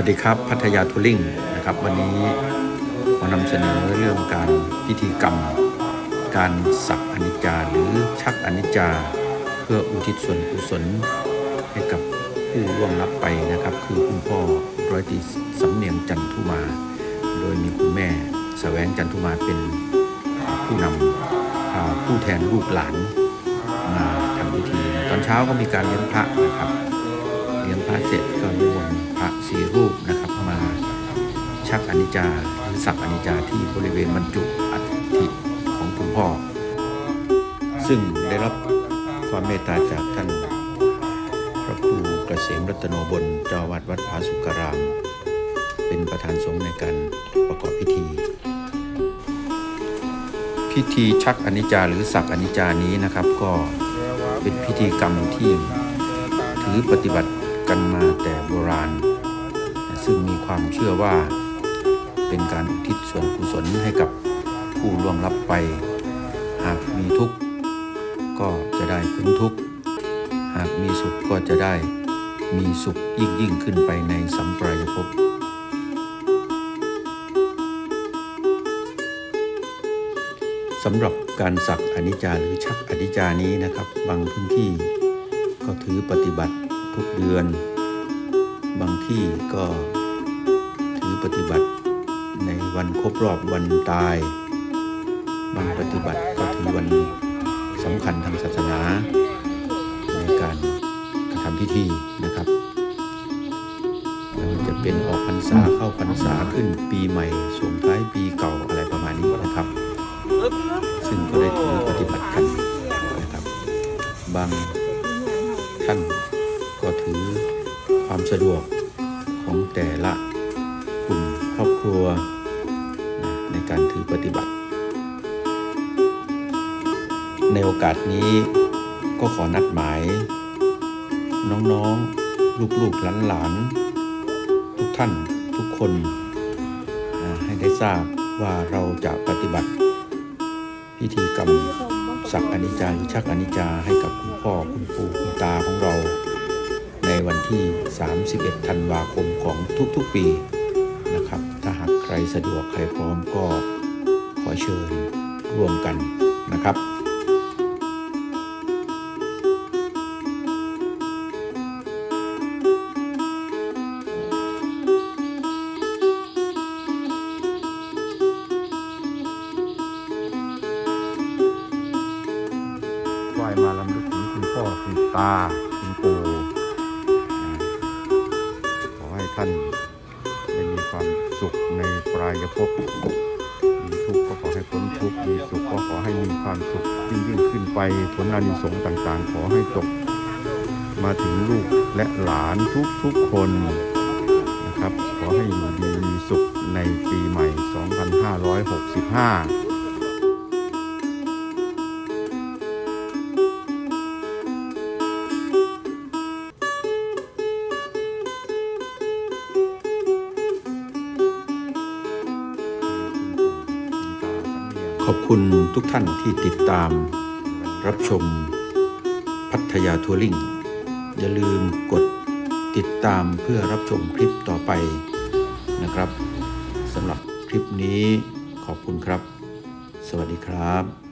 วัสดีครับพัทยาทัวริงนะครับ วันนี้มานำเสนอเรื่องการพิธีกรรม การสักอนิจจาหรือชักอนิจจา เพื่ออุทิศส่วนกุศลให้กับผู้ร่วงลับไปนะครับ คือคุณพ่อร้อยตีสำเนียงจันทุมา โดยมีคุณแม่แสวงจันทุมาเป็นผู้นำพาผู้แทนลูกหลานมาทำพิธี ตอนเช้าก็มีการเลี้ยงพระนะครับ เลี้ยงพระเสร็จก็นิมนต์ ชักอนิจจาหรือสักอนิจจาที่บริเวณบรรจุอัฐิของคุณพ่อ ซึ่งได้รับความเมตตาจากท่านพระครูเกษมรัตโนบลเจ้าวาดวัดผาสุการาม เป็นประธานสงฆ์ในการประกอบพิธี พิธีชักอนิจจาหรือสักอนิจจานี้นะครับก็เป็นพิธีกรรมที่ถือปฏิบัติกันมาแต่โบราณ ซึ่งมีความเชื่อว่า เป็นการอุทิศส่วนกุศลให้กับผู้ล่วงลับไป หากมีทุกข์ก็จะได้พ้นทุกข์ หากมีสุขก็จะได้มีสุขยิ่งยิ่งขึ้นไปในสัมปรายภพสำหรับการสักอนิจจาหรือชักอนิจจานี้นะครับ บางพื้นที่ก็ถือปฏิบัติทุกเดือน บางที่ก็ถือปฏิบัติ ในวันครบรอบวันตายบางปฏิบัติก็ถือวันสำคัญทางศาสนา ในการกระทำพิธีนะครับม่ว่าจะเป็นออกพรรษาเข้าพรรษาขึ้นปีใหม่ส่งท้ายปีเก่าอะไรประมาณนี้นะครับ ซึ่งก็ได้ถือปฏิบัติกันนะครับ บางท่านก็ถือความสะดวกของแต่ละ รัวนะในการถือปฏิบัติ ในโอกาสนี้ก็ขอนัดหมาย น้องๆ ลูกๆหลานๆทุกท่านทุกคนนะให้ได้ทราบว่าเราจะปฏิบัติ พิธีกรรมสักอนิจจาชักอนิจจาให้กับคุณพ่อคุณปู่คุณตาของเรา ในวันที่ 31 ธันวาคมของทุกๆปี ใครสะดวกใครพร้อมก็ขอเชิญร่วมกันนะครับไหวมาลำลึกถึงคุณพ่อคุณตา ความสุขในปลายภพมีทุกข์ก็ขอให้พ้นทุกข์มีสุขก็ขอให้มีความสุขยิ่งยิ่งขึ้นไปผลอานิสงส์ต่างๆ ขอให้ตก มาถึงลูกและหลานทุกๆคนนะครับ ขอให้อยู่ดีมีสุขในปีใหม่ 2565 ขอบคุณทุกท่านที่ติดตาม รับชม พัทยาทัวริงอย่าลืมกดติดตามเพื่อรับชมคลิปต่อไปนะครับสำหรับคลิปนี้ขอบคุณครับ สวัสดีครับ